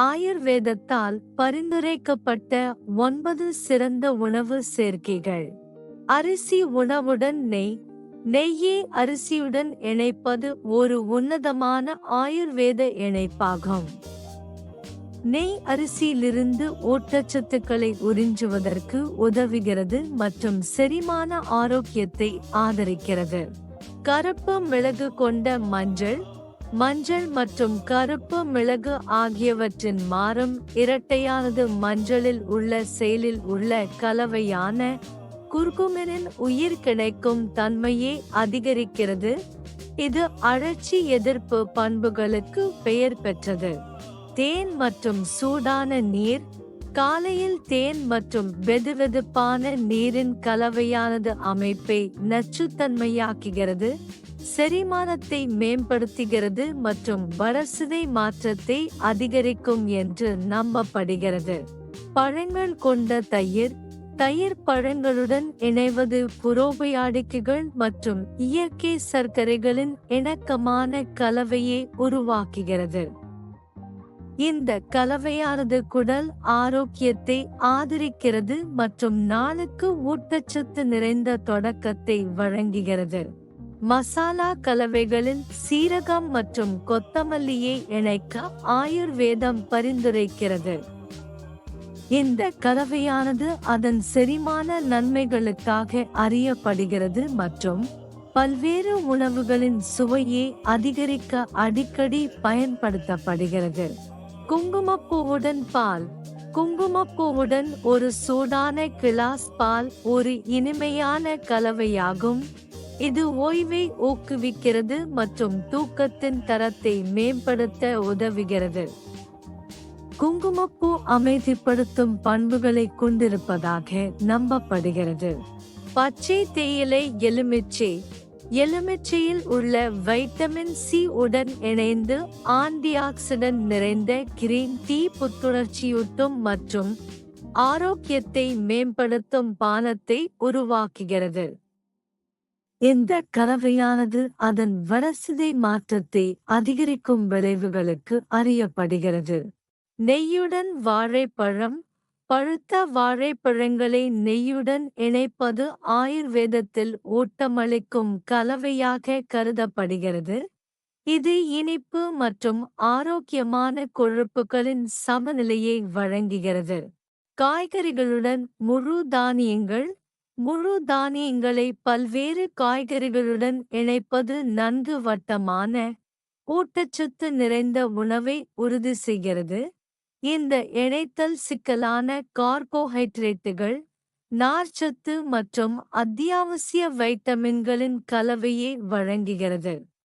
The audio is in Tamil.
ஆயுர்வேதத்தால் பரிந்துரைக்கப்பட்ட ஒன்பது சிறந்த உணவு சேர்க்கைகள். அரிசி உணவுடன் நெய். நெய்யை அரிசியுடன் இணைப்பது ஒரு உன்னதமான ஆயுர்வேத இணைப்பாகும். நெய் அரிசியிலிருந்து ஊட்டச்சத்துக்களை உறிஞ்சுவதற்கு உதவுகிறது மற்றும் செரிமான ஆரோக்கியத்தை ஆதரிக்கிறது. கருப்பு மிளகு கொண்ட மஞ்சள் மஞ்சள் மற்றும் கருப்பு மிளகு ஆகியவற்றின் மாறும் இரட்டையானது மஞ்சளில் உள்ள செயலில் உள்ள கலவையான குர்குமினின் உயிர் கிடைக்கும் தன்மையை அதிகரிக்கிறது. இது அழற்சி எதிர்ப்பு பண்புகளுக்கு பெயர் பெற்றது. தேன் மற்றும் சூடான நீர் காலையில் தேன் மற்றும் வெதுவெதுப்பான நீரின் கலவையானது அமைப்பை நச்சுத்தன்மையாக்குகிறது செரிமானத்தை மேம்படுத்துகிறது மற்றும் வளர்சிதை மாற்றத்தை அதிகரிக்கும் என்று நம்பப்படுகிறது. பழங்கள் கொண்ட தயிர் தயிர் பழங்களுடன் இணைவது புரோபயாடிக்குகள் மற்றும் இயற்கை சர்க்கரைகளின் இணக்கமான கலவையை உருவாக்குகிறது. இந்த கலவையானது குடல் ஆரோக்கியத்தை ஆதரிக்கிறது மற்றும் நாளுக்கு ஊட்டச்சத்து நிறைந்த தொடக்கத்தை வழங்குகிறது. மசாலா கலவைகளில் சீரகம் மற்றும் கொத்தமல்லியை இணைக்க ஆயுர்வேதம் பரிந்துரைக்கிறது. இந்த கலவையானது அதன் செரிமான நன்மைகளுக்காக அறியப்படுகிறது மற்றும் பல்வேறு உணவுகளின் சுவையை அதிகரிக்க அடிக்கடி பயன்படுத்தப்படுகிறது. குங்குமப்பூவுடன் பால். குங்குமப்பூவுடன் ஒரு சூடான கிளாஸ் பால் ஒரு இனிமையான கலவையாகும். இது ஓய்வை ஊக்குவிக்கிறது மற்றும் தூக்கத்தின் தரத்தை மேம்படுத்த உதவுகிறது. குங்குமப்பூ அமைதிப்படுத்தும் பண்புகளை கொண்டிருப்பதாக நம்பப்படுகிறது. பச்சை தேயிலை எலுமிச்சை எலுமிச்சையில் உள்ள வைட்டமின் சி உடன் இணைந்து ஆன்டிஆக்சிடன்ட் நிறைந்த கிரீன் டீ புத்துணர்ச்சியூட்டும் மற்றும் ஆரோக்கியத்தை மேம்படுத்தும் பானத்தை உருவாக்குகிறது. இந்த கலவையானது அதன் வரசிதை மாற்றத்தை அதிகரிக்கும் விளைவுகளுக்கு அறியப்படுகிறது. நெய்யுடன் வாழைப்பழம் பழுத்த வாழைப்பழங்களை நெய்யுடன் இணைப்பது ஆயுர்வேதத்தில் ஊட்டமளிக்கும் கலவையாக கருதப்படுகிறது. இது இனிப்பு மற்றும் ஆரோக்கியமான கொழுப்புகளின் சமநிலையை வழங்குகிறது. காய்கறிகளுடன் முழு தானியங்கள் முழு தானியங்களை பல்வேறு காய்கறிகளுடன் இணைப்பது நன்கு வட்டமான ஊட்டச்சத்து நிறைந்த உணவை உறுதி செய்கிறது. இந்த இணைத்தல் சிக்கலான கார்போஹைட்ரேட்டுகள் நார்ச்சத்து மற்றும் அத்தியாவசிய வைட்டமின்களின் கலவையை வழங்குகிறது.